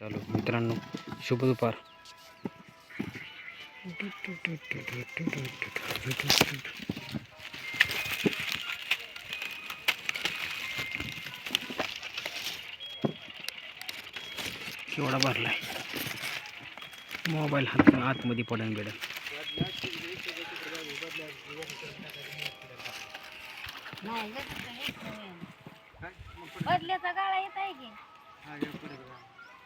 चालू मित्रांनो शुभ दुपार. केवढा भरलाय? मोबाईल हात आतमध्ये पडन बेडन बदल्याचा गाळा येत आहे की?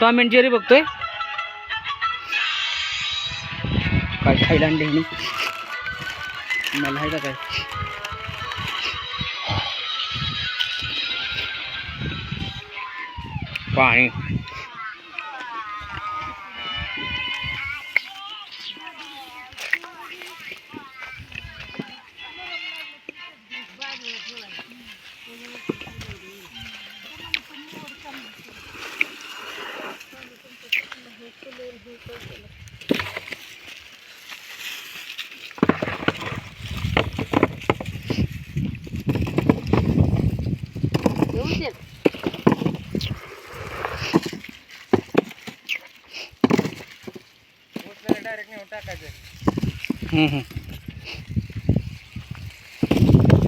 टॉम अँड जेरी बघतोय काय खायला आणले ह्यानी? मला आहे का काय पाणी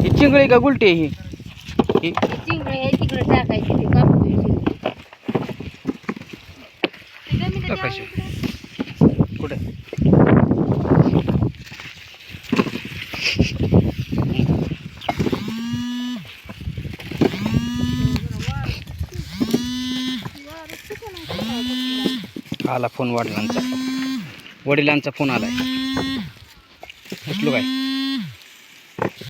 ही चिंगळी का गुलटी आहे ही? आहे तिकडे टाकायची ते कापून टाकायची. कुठे? आला फ़ोन वडिलांचा वडिलांचा फोन आला आहे उचलू काय?